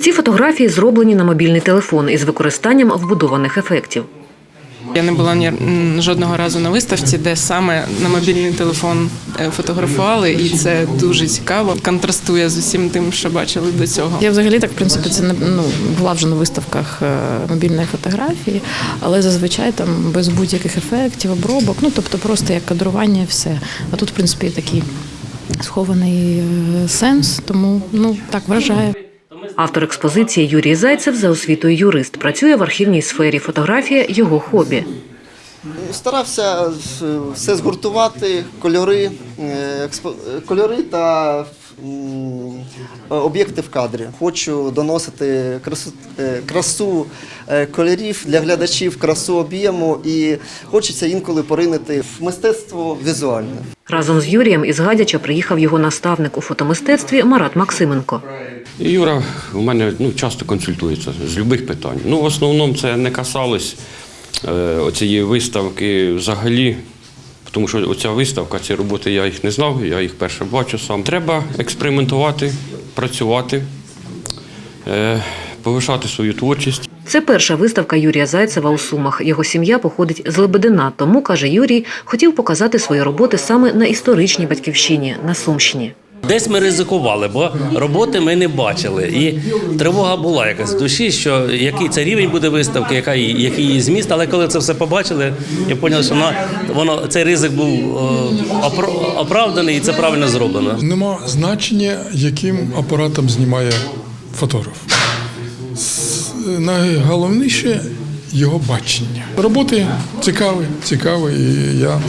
Ці фотографії зроблені на мобільний телефон із використанням вбудованих ефектів. Я не була ні жодного разу на виставці, де саме на мобільний телефон е, фотографували, і це дуже цікаво. Контрастує з усім тим, що бачили до цього. Я взагалі так, в принципі, це не ну, була вже на виставках е, мобільної фотографії, але зазвичай там без будь-яких ефектів, обробок, ну тобто просто як кадрування і все. А тут, в принципі, такий схований е, сенс, тому ну так вражає. Автор експозиції Юрій Зайцев за освітою юрист працює в архівній сфері. Фотографія його хобі. Старався все згуртувати, кольори, е, кольори та об'єкти в кадрі. Хочу доносити красу, е, красу е, кольорів для глядачів, красу об'єму і хочеться інколи поринити в мистецтво візуальне. Разом з Юрієм із Гадяча приїхав його наставник у фотомистецтві Марат Максименко. Юра у мене ну, часто консультується з будь-яких питань. Ну, в основному це не касалось оцієї виставки взагалі, тому що оця виставка, ці роботи я їх не знав, я їх перше бачу сам. Треба експериментувати, працювати, е, повишати свою творчість. Це перша виставка Юрія Зайцева у Сумах. Його сім'я походить з Лебедина, тому каже Юрій, хотів показати свої роботи саме на історичній батьківщині на Сумщині. Десь ми ризикували, бо роботи ми не бачили. І тривога була якась в душі, що який це рівень буде виставки, яка який її зміст. Але коли це все побачили, я зрозумів, що воно, воно цей ризик був е, оправданий і це правильно зроблено. Нема значення, яким апаратом знімає фотограф. Найголовніше його бачення. Роботи цікаві, цікаві, і я е,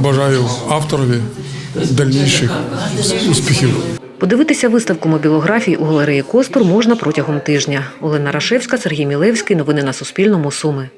бажаю авторові дальніших успіхів. Подивитися виставку мобілографій у галереї Костур можна протягом тижня. Олена Рашевська, Сергій Мілевський. Новини на Суспільному. Суми.